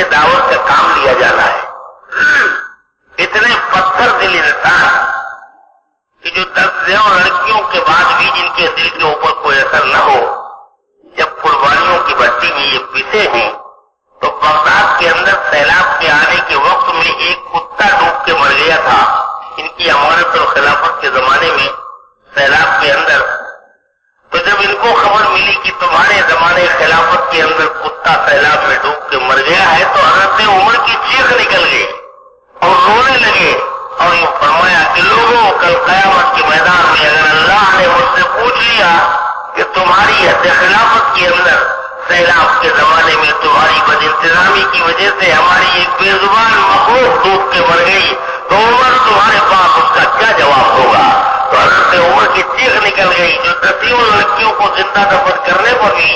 سے دعوت کا کام لیا جانا ہے۔ اتنے پتھر دل انسان کہ جو درجوں لڑکیوں کے بعد بھی جن کے دل کے اوپر کوئی اثر نہ ہو، جب قربانیوں کی بٹی میں یہ پیسے ہیں، تو بغداد کے اندر سیلاب کے آنے کے وقت میں ایک کتا ڈوب کے مر گیا تھا۔ ان کی امانت اور خلافت کے زمانے میں سیلاب کے اندر تو جب ان کو خبر ملی کہ تمہارے زمانے خلافت کے اندر کتا سیلاب میں ڈوب کے مر گیا ہے، تو حضرت عمر کی چیخ نکل گئی اور رونے لگے اور یہ فرمایا کہ لوگوں، کل قیامت کے میدان میں اگر اللہ نے مجھ سے پوچھ لیا کہ تمہاری حد خلافت کے اندر سیلاب کے زمانے میں تمہاری بد انتظامی کی وجہ سے ہماری ایک بے زبان مخلوق ڈوب کے مر گئی، تو عمر تمہارے پاس اس کا کیا جواب ہوگا؟ तो हजरत उम्र की चीख निकल गई जो दसियों लड़कियों को जिंदा दफन करने पर भी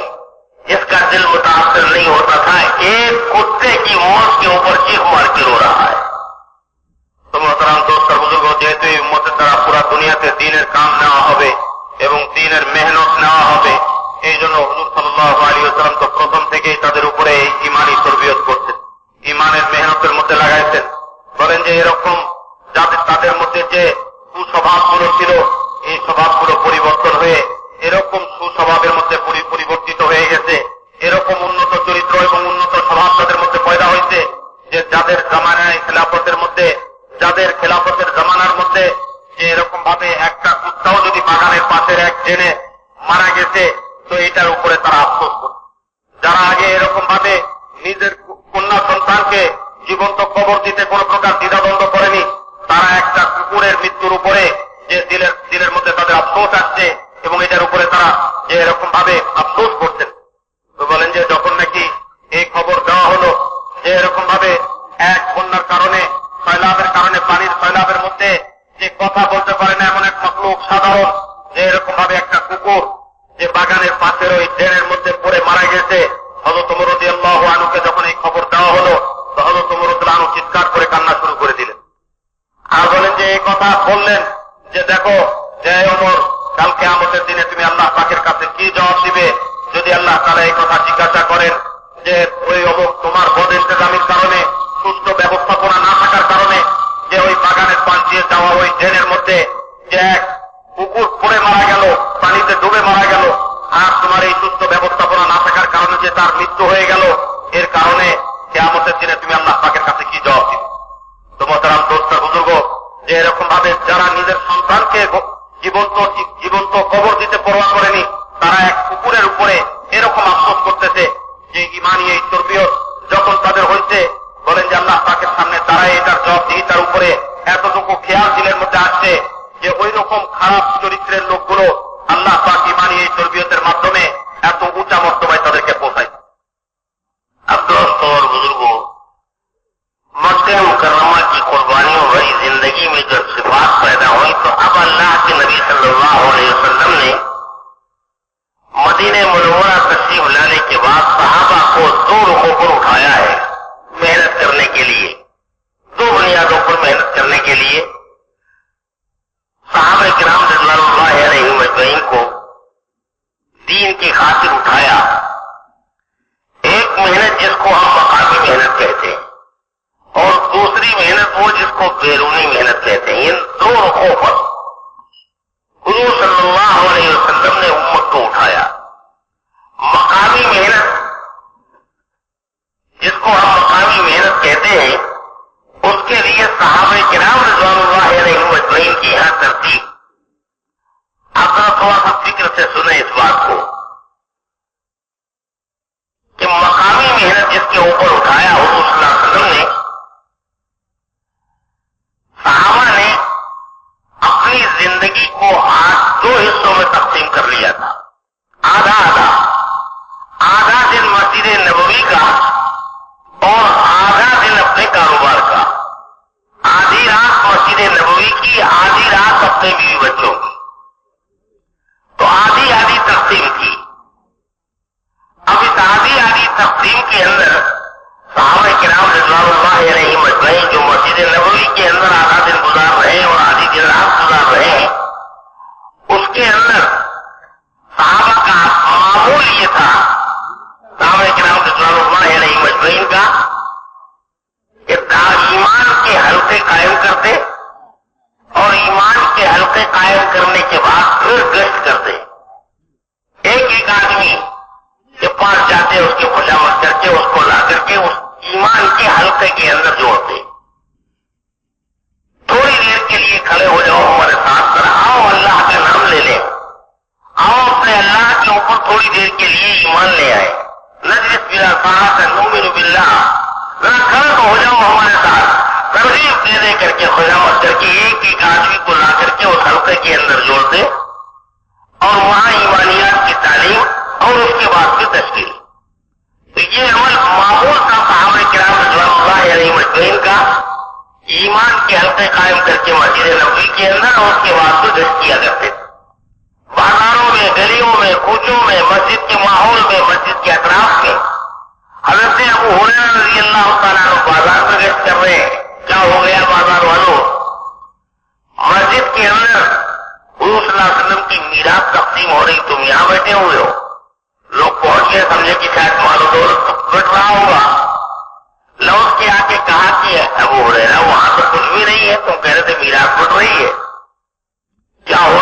इसका दिल मुतासर नहीं होता था एक कुत्ते की मौत के ऊपर चीख मार के रो रहा है তো মহতরাম দোস্তর বুজুর্গ যেহেতু এই উম্মতের দ্বারা পুরা দুনিয়াতে দিনের কাম নেওয়া হবে এবং দিনের মেহনত নেওয়া হবে এই জন্য হুজুর সাল্লাহ আলী আসসালাম তো প্রথম থেকেই তাদের উপরে এই ইমানই তরবিয়ত করছেন ইমানের মেহনতের মধ্যে লাগাইছেন বলেন যে এরকম যাদের তাদের মধ্যে যে সুস্বভাবগুলো ছিল, এই স্বভাবগুলো পরিবর্তন হয়ে এরকম সুস্বভাবের মধ্যে পরিবর্তিত হয়ে গেছে। এরকম উন্নত চরিত্র এবং উন্নত স্বভাব তাদের মধ্যে পয়দা হয়েছে যে যাদের জামানায় খেলাফতের মধ্যে, যাদের খেলাফতের জামানার মধ্যে যে এরকম ভাবে একটা কুত্তাও যদি বাগানের পাশের এক জেনে মারা গেছে, তো এটার উপরে তারা আফসোস করছে যারা আগে এরকম ভাবে নিজের কন্যা সন্তানকে জীবন্ত কবর দিতে কোন প্রকার দ্বিধাদ্বন্দ্ব করেনি তারা একটা কুকুরের মৃত্যুর উপরে যে দিলের দিলের মধ্যে তাদের আফসোস আসছে এবং এটার উপরে তারা যে এরকম ভাবে আফসোস করছেন। তো বলেন যে যখন নাকি এই খবর দেওয়া হলো যে এরকম ভাবে এক বন্যার কারণে সয়লাভের কারণে, পানির সয়লাভের মধ্যে যে কথা বলতে পারে না এমন এক মকলুক সাধারণ যে এরকম ভাবে একটা কুকুর যে বাগানের পাশের ওই ড্রেনের মধ্যে পড়ে মারা গেছে হজরত মরদি আল্লাহ আনুকে যখন এই খবর দেওয়া হলো তো হজরত মরদুল আনু চিৎকার করে কান্না শুরু করে দিলেন আর বলেন যে বললেন যে, দেখো, যে অমর, কালকে আমাদের দিনে তুমি আল্লাহ পাকের কাছে কি জবাব দিবে? যদি আল্লাহ তারা এই কথা জিজ্ঞাসা করেন যে, ওই অমুক তোমার বদ ইন্তজামির কারণে, সুস্থ ব্যবস্থাপনা না থাকার কারণে, যে ওই বাগানের পাশ দিয়ে যাওয়া ওই ড্রেনের মধ্যে যে এক কুকুর পড়ে মারা গেল, পানিতে ডুবে মারা গেল, আর তোমার এই সুস্থ ব্যবস্থাপনা না থাকার কারণে যে তার মৃত্যু হয়ে গেল, এর কারণে কেয়ামতের দিনে তুমি আল্লাহ পাকের কাছে কি জবাব noqono الكافرين دون خوفا کے حلقے کے اندر جوڑ دے۔ تھوڑی دیر کے لیے کھڑے ہو جاؤ ہمارے ساتھ پر آؤ اللہ کا نام لے لیں آؤ اپنے اللہ کے اوپر تھوڑی دیر کے لیے ایمان لے آئے۔ نجرس بلا ساتھ نومن باللہ۔ ذرا کھڑا تو ہو جاؤ ہمارے ساتھ۔ ترغیب دے دے کر کے خدا مت کر کے ایک ایک آدمی کو لا کر کے اس حلقے کے اندر جوڑ دے۔ اور وہاں ایمانیات کی تعلیم اور اس کے بعد کی تشکیل۔ تو یہ عمل معمول کا صحابہ کرام رضوان اللہ علیہ مجمعین کا ایمان کے حلقے قائم کر کے مسجد نبوی کے اندر اور اس کے کیا کرتے بازاروں میں گلیوں میں کوچوں میں مسجد کے ماحول میں مسجد کے اطراف میں حضرت ابو حریر رضی اللہ تعالیٰ بازار میں گشت کر رہے ہیں کیا ہو گیا بازار والوں مسجد کے اندر حضور صلی اللہ علیہ وسلم کی میرا تقسیم ہو رہی تم یہاں بیٹھے ہوئے ہو لوگ پہنچے سمجھے کہ شاید مال و دولت بٹ رہا ہوگا۔ لوگ کے آ کے کہا کہ وہ ہو رہے وہاں سے کچھ بھی نہیں ہے، تم کہہ رہے تھے میرا بٹ رہی ہے۔ کیا ہو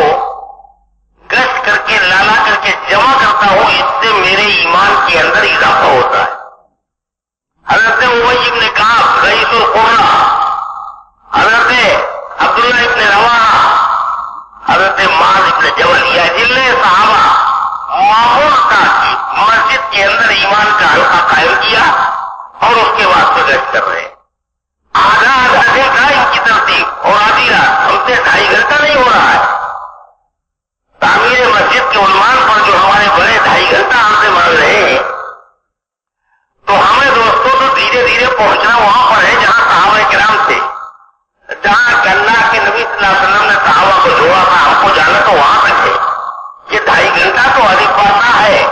کو گشت کر کے، لالا کر کے جمع کرتا ہوں، اس سے میرے ایمان کے اندر اضافہ ہوتا ہے۔ حضرت عبیب نے کہا رئیس القرا حضرت عبداللہ ابن روا حضرت ماز ابن جبل، یا جل صحابہ۔ معمول تھا کہ مسجد کے اندر ایمان کا حلقہ قائم کیا اور اس کے بعد گشت کر رہے۔ ہیں آدھا آدھا دن کا ان کی ترتیب اور آدھی رات، ہم سے ڈھائی گھنٹہ کے عنوان پر جو ہمارے بڑے ڈھائی گھنٹہ ہم سے مر رہے ہیں، تو ہمیں دوستوں تو دھیرے دھیرے پہنچنا وہاں پر ہے جہاں صحابہ کرام تھے۔ جہاں اللہ کے نبی صلی اللہ علیہ وسلم نے صحابہ کو دھوا تھا، ہم کو جانا تو وہاں تک ہے۔ یہ ڈھائی گھنٹہ تو ادھک پڑتا ہے۔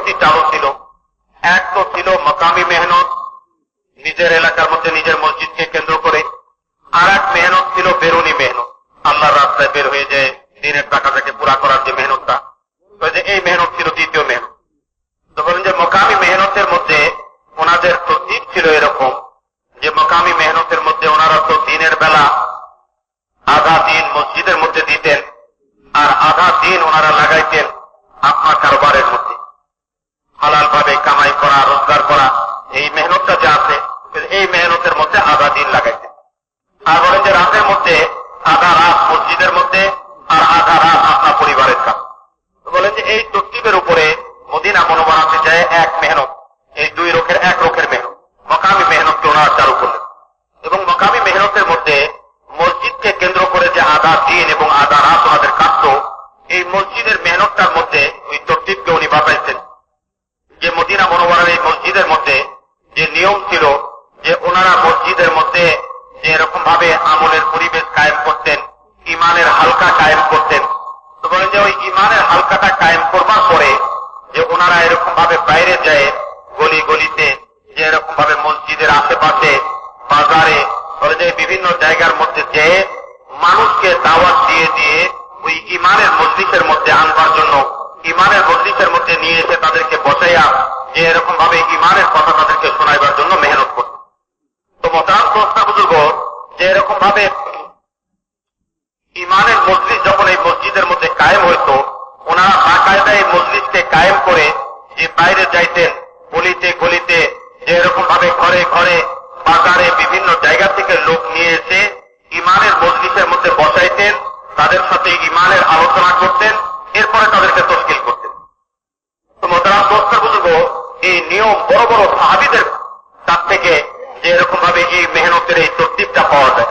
মেহনতই চালু ছিল। এক তো ছিল মকামি মেহনত, নিজের এলাকার মধ্যে নিজের মসজিদকে কেন্দ্র করে। আর এক মেহনত ছিল বেরুনি মেহনত। আল্লাহর রাস্তায় বের হয়ে যে দিনের টাকাটাকে পুরা করার যে মেহনতটা যে এই মেহনত ছিল দ্বিতীয় মেহনত। তো বলেন যে মকামি মেহনতের মধ্যে ওনাদের দিক ছিল এরকম যে মকামি মেহনতের মধ্যে ওনারা তো দিনের বেলা আধা দিন মসজিদের মধ্যে দিতেন, আর আধা দিন ওনারা লাগাইতেন আপনার কারবারের মধ্যে হালাল ভাবে কামাই করা রোজগার করা এই মেহনতটা যে আছে এই মেহনতের মধ্যে আধা দিন লাগাইতেন আর বলেন যে রাতের মধ্যে আধা রাত মসজিদের মধ্যে আর আধা রাত আপনার পরিবারের কাছে তো বলেন যে এই তরতিবের উপরে মদিনা মনোবানাতে যায় এক মেহনত। এই দুই রোখের এক রোখের মেহনত। মকামি মেহনতকে ওনারা চালু করলেন এবং মকামি মেহনতের মধ্যে মসজিদকে কেন্দ্র করে যে আধা দিন এবং আধা রাত ওনাদের কাটত, এই মসজিদের মেহনতটার মধ্যে ওই তরতিবকে উনি বাতাইছেন যে মদিনা মনোবরের এই মসজিদের মধ্যে যে নিয়ম ছিল, যে ওনারা মসজিদের মধ্যে যে এরকম ভাবে আমলের পরিবেশ কায়েম করতেন ইমানের হালকা কায়েম করতেন। তো বলেন যে ওই ইমানের হালকাটা কায়েম করবার পরে ওনারা এরকম ভাবে বাইরে যায়, গলি গলিতে, যে এরকম ভাবে মসজিদের আশেপাশে, বাজারে বিভিন্ন জায়গার মধ্যে যে মানুষকে দাওয়াত দিয়ে দিয়ে ওই ইমানের মসজিদের মধ্যে আনবার জন্য, ইমানের মসজিদের মধ্যে নিয়ে এসে তাদেরকে বসাইয়া যে এরকম ভাবে ইমানের কথা তাদেরকে শোনাইবার জন্য মেহনত করত। তো মতাম প্রস্তাব বুজুর্গ, যে এরকম ভাবে ইমানের মসজিদ যখন এই মসজিদের মধ্যে কায়েম হইতো ওনারা বাকায়দায় মসজিদকে কায়েম করে যে বাইরে যাইতেন, গলিতে গলিতে, যে এরকম ভাবে ঘরে ঘরে, বাজারে বিভিন্ন জায়গা থেকে লোক নিয়ে এসে ইমানের মসজিদের মধ্যে বসাইতেন, তাদের সাথে ইমানের আলোচনা করতেন, এরপরে তাদেরকে তস্কিল করতেন। তো মোতারাম দোস্ত, বুঝব, এই নিয়ম বড় বড় সাহাবিদের কাছ থেকে যে এরকম ভাবে এই মেহনতের এই তরতিবটা পাওয়া যায়।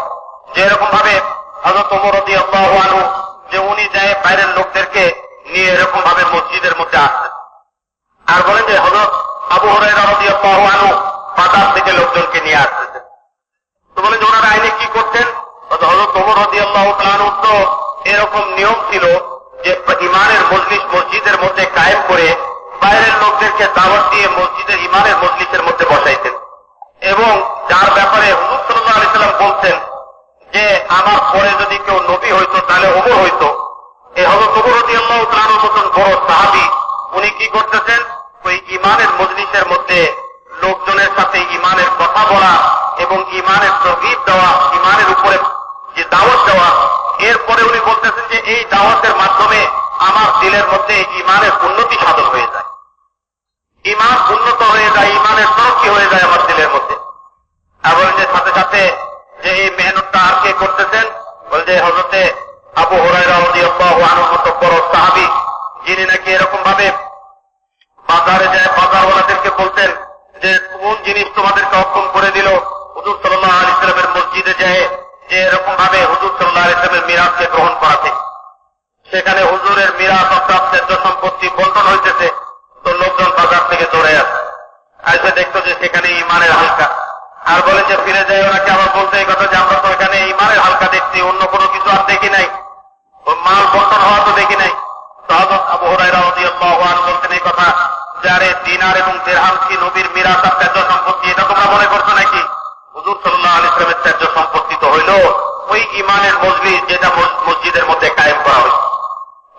যে এরকম ভাবে হজরত ওমর যে উনি যায় বাইরের লোকদেরকে নিয়ে এরকম ভাবে মসজিদের মধ্যে আসতেন আর বলেন যে হজরত আবু আনহু বাজার থেকে লোকজনকে নিয়ে আসতেছেন তো বলেন যে ওনারা আইনে কি করতেন? হজরত রাদিয়াল্লাহু তাআলা তো এরকম নিয়ম ছিল যে ইমানের মজলিস মসজিদের মধ্যে কায়েম করে বাইরের লোকদেরকে দাওয়াত দিয়ে মসজিদের ইমানের মজলিসের মধ্যে বসাইতেন। এবং যার ব্যাপারে হুজুর সাল্লাহ আলি সাল্লাম বলতেন যে, আমার পরে যদি কেউ নবী হইতো, তাহলে ওমর হইতো। এ হলো তবরতি আল্লাহ তালানোর মতন বড় সাহাবি, উনি কি করতেছেন? ওই ইমানের মজলিসের মধ্যে লোকজনের সাথে ইমানের কথা বলা এবং ইমানের তরগিব দেওয়া ইমানের উপরে যে দাওয়াত দেওয়া, এরপরে উনি বলতেছেন যে এই দাওয়াতের মাধ্যমে আমার দিলের মধ্যে ইমানের উন্নতি সাধন হয়ে যায়। ইমান উন্নত হয়ে যায় ইমানের তরক্কি হয়ে যায় আমার দিলের মধ্যে। এবং যে সাথে সাথে যে এই মেহনতটা আর কে করতেছেন? বল যে হজরতে আবু সাহাবি, যিনি নাকি এরকম ভাবে বাজারে যায়, বাজারওয়ালাদেরকে বলতেন যে, কোন জিনিস তোমাদেরকে অক্ষম করে দিল? হুজুর সাল্লাহ আলি ইসলামের মসজিদে যায় যে এরকম ভাবে হুজুর সাল্লাহ আলি ইসলামের মিরাজকে গ্রহণ করাতে। সেখানে হুজুরের মিরাজ অর্থাৎ ন্যায্য সম্পত্তি বন্টন হইতেছে, তো লোকজন বাজার থেকে দৌড়ে আসে। আসে দেখতো যে সেখানে ইমানের হালকা। আর বলে যে, ফিরে যায় ওনাকে আবার বলতে এই কথা যে, আমরা তো এখানে ইমানের হালকা দেখছি, অন্য কোনো কিছু আর দেখি নাই। মাল বন্টন হওয়া তো দেখি নাই। এই কথা, যারে দিনার এবং কি নবীর সম্পত্তি, এটা তোমরা মনে করছ নাকি? হুজুর সম্পত্তি তো হইল। ওই ইমানের যেটা মসজিদের মধ্যে কায়েম করা হয়েছে।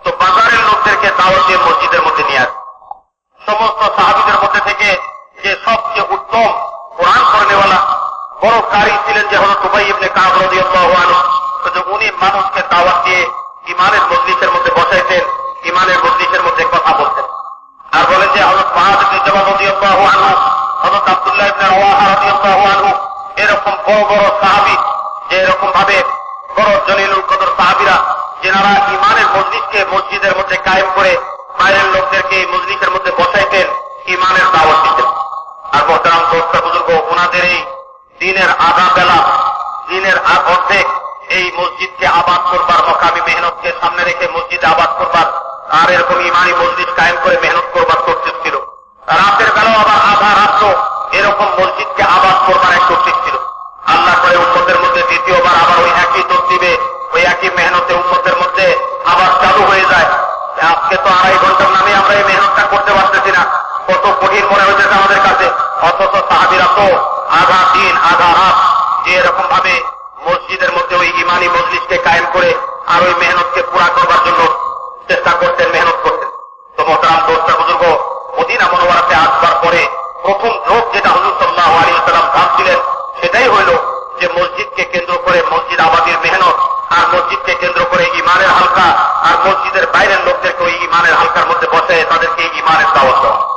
তো বাজারের লোকদেরকে দাওয়াত দিয়ে মসজিদের মধ্যে নিয়ে আসে। সমস্ত সাহাবিদের মধ্যে থেকে যে সবচেয়ে উত্তম কোরআন করনেওয়ালা বড় কারি ছিলেন যে হলো দুবাই ইবনে কাব রাদিয়াল্লাহু উনি মানুষকে দাওয়াত দিয়ে ইমানের মজলিসের মধ্যে বসাইতেন ইমানের মজলিসের মধ্যে কথা বলতেন আর বলেন যে ইবনে জাবাল রাদিয়াল্লাহু আনহু, হযরত ইবনে রাওয়াহা এরকম বড় বড় সাহাবী, যে এরকম ভাবে বড় জলিলুল কদর সাহাবীরা, যেনারা ইমানের মসজিদকে মসজিদের মধ্যে কায়েম করে বাইরের লোকদেরকে মসজিদের মধ্যে বসাইতেন, ইমানের দাওয়াত দিতেন। আর মোহতারাম দোস্তা বুজুর্গ ওনাদের এই দিনের আধা বেলা দিনের অর্ধেক এই মসজিদকে আবাদ করবার মকামি মেহনতকে সামনে রেখে মসজিদে আবাদ করবার আর এরকম ইমানি মসজিদ কায়েম করে মেহনত করবার তৌফিক ছিল। রাতের বেলাও আবার আধা রাত্র এরকম মসজিদকে আবাদ করবার এক তৌফিক ছিল। আল্লাহ করে উন্মতের মধ্যে দ্বিতীয়বার আবার ওই একই তরতিবে, ওই একই মেহনতে উন্মতের মধ্যে আবার চালু হয়ে যায়। আজকে তো আড়াই ঘণ্টার নামে আমরা এই মেহনতটা করতে পারতেছি না। কত কঠিন মনে হয়েছে আমাদের কাছে। অথচ সাহাবিরা তো আধা দিন, আধা রাত যে এরকম ভাবে মসজিদের ইমানি মসজিদকে কায়েম করে আর ওই মেহনতকে পুরা করবার জন্য চেষ্টা করতেন, মেহনত করতেন। তো মোহতারাম দোস্তা, বুজুর্গ, মদিনা মনোয়ারাতে আসবার পরে প্রথম যোগ যেটা হুজুর সাল্লাহ আলী সাল্লাম ভাবছিলেন, সেটাই হইল যে মসজিদকে কেন্দ্র করে মসজিদ আবাদির মেহনত, আর মসজিদকে কেন্দ্র করে ইমানের হালকা, আর মসজিদের বাইরের লোকদেরকে ওই ইমানের হালকার মধ্যে বসে তাদেরকে ইমানের দাওয়াত দেওয়া।